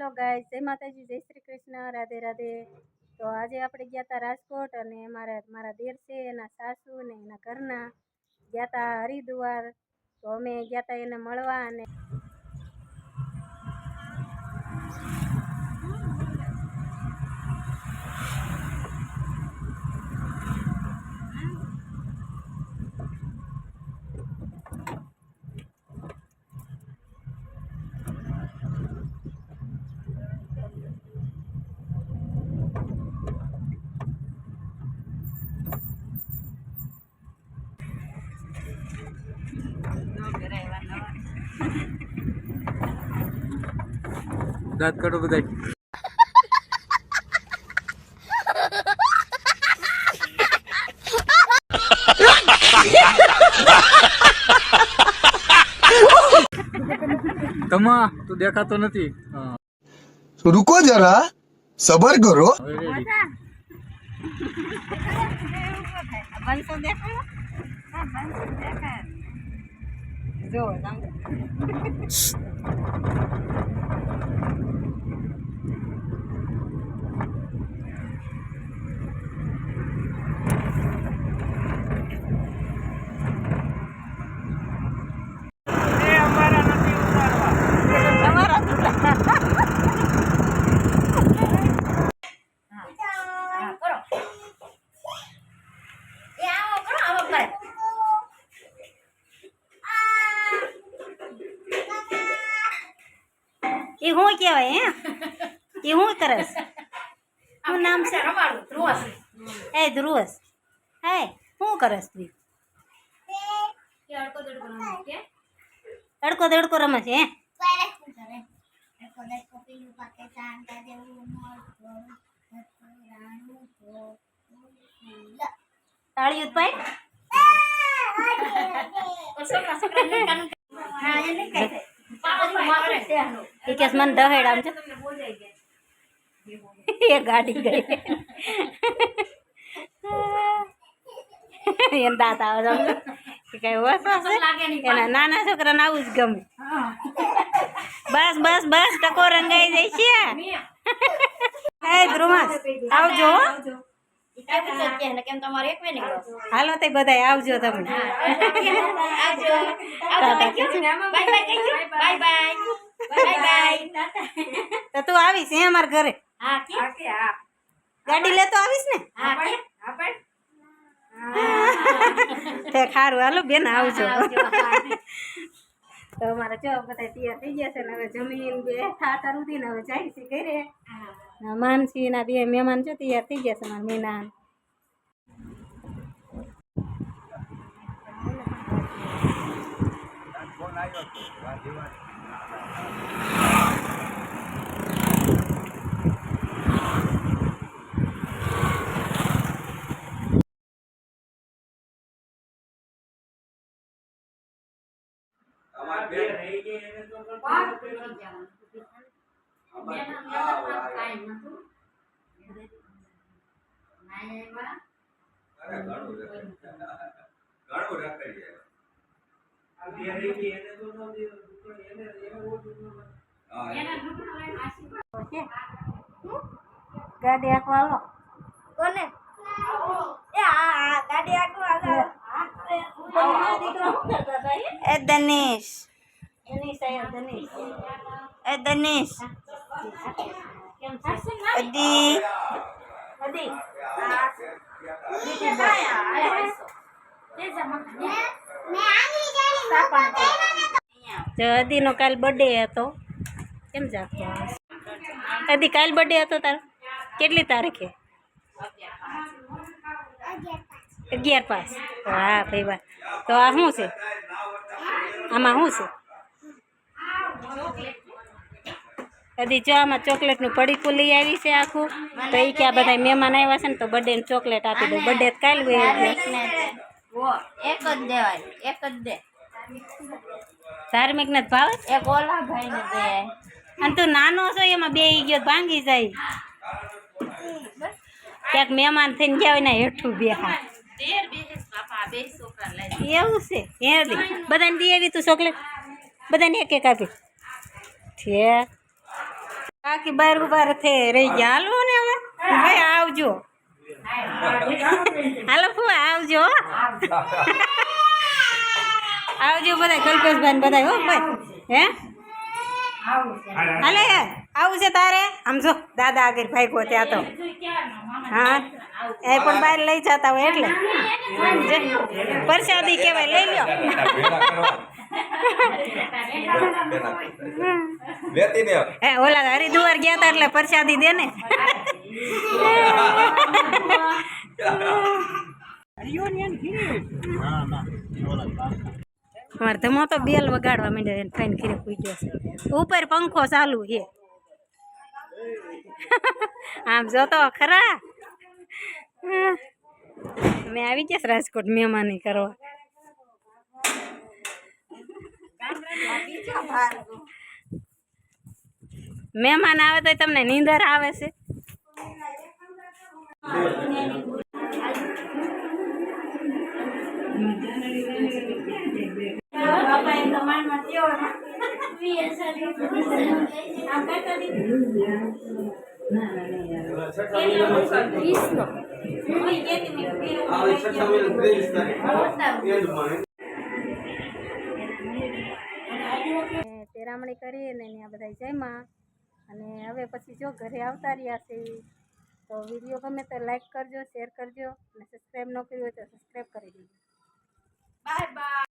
Hello ગાય જય માતાજી જય શ્રી કૃષ્ણ, રાધે રાધે. તો આજે આપણે ગયા હતા રાજકોટ અને મારા મારા દેર છે, એના સાસુ ને એના ઘરના. ગયા હતા હરિદ્વાર. તો અમે ગયા હતા એને મળવા અને દાંત કાઢો બધા તમા તું દેખાતો નથી. રૂકો જરા સબર કરો. દેખાય. જો એ હું કહેવાય હે? એ હું કરસ? શું નામ છે? એ ધ્રુવસ. હે શું કરસ તું? તડકો તડકો રમે છે હે? તાળીયું પાય એ કેસ મને ડહેડ આમ છે. એ ગાડી ગઈ. એમ દાંત આવે છે કઈ વસો એના નાના છોકરાને આવું જ ગમે. બસ બસ બસ ટકો રંગાઈ જાય છે એ આવજો. હાલો તે બધા આવજો તમે. તો તું આવીશ હે અમારા ઘરે? ગાડી લેતો આવીશ ને? તે ખારું. હાલો બેન આવજો. તો અમારે જો બધા તૈયાર થઈ ગયા છે ને હવે જમીન બે ખાતર ઉધી ને હવે જાય છે ઘરે. માનસી ના બે મહેમાન છે તૈયાર થઈ ગયા છે મારા મીના ગાડી આખો હાલો કોને એ આ આ ગાડી આગળ એ દનેશ એની સાહેબ ધનીશ દનેશ. કેમ અદી. જો અદીનો કાલ બર્થડે હતો. કેમ જાગતો અદી કાલ બર્થડે હતો તારો? કેટલી તારીખે? અગિયાર પાસ હા, ભાઈ વાહ. તો આ શું છે? આમાં શું છે? અદી જો આમાં ચોકલેટનું પડીકું લઈ આવી છે આખું તો એ કે આ બધા મહેમાન આવ્યા છે ને તો બર્થડે ચોકલેટ આપી દઉં. બર્થડે કાલ એક જ દેવાય એક જ દે. ધાર્મિક ને ભાવે? એક ઓલા ભાઈ ને દે. અને તું નાનો છો એમાં બે ગયો તો ભાંગી જાય. ક્યાંક મહેમાન થઈને ગયા હોય ને હેઠું બેહા એવું છે? હે બધાને દે આવી તું ચોકલેટ? બધાને એક એક આપી. છે બાકી બાર ઊભા થે રહી ગયા. હાલો ને હવે. ભાઈ, આવજો. હાલો ફુવા, આવજો. આવજો બધા, કલ્પેશભાઈ બધા હો, ભાઈ. હે? હાલે આવું છે તારે? આમ જો, દાદા આગળ ભાઈ ત્યાં તો. હા. એ પણ બહાર લઈ જતા હોય એટલે. પ્રસાદી કહેવાય, લઈ લ્યો. ને હે ઓલા હરિદ્વાર ગયા હતા એટલે પ્રસાદી દે ને. મારે ધમો તો બેલ વગાડવા માંડ્યો એને ખાઈને ખીરે પૂછ્યો છે. ઉપર પંખો ચાલુ છે. આમ જોતો ખરા. મેં આવી ગયા રાજકોટ મહેમાની કરવા. મહેમાન આવે તો તમને નીંદર આવે છે. તેરામણી કરી અને ત્યાં બધા જમ્યા. અને હવે પછી જો ઘરે આવતા રહ્યા છે તો વીડિયો ગમે તો લાઈક કરજો, શેર કરજો અને સબસ્ક્રાઈબ ન કર્યું હોય તો સબસ્ક્રાઈબ કરી દેજો. Bye bye.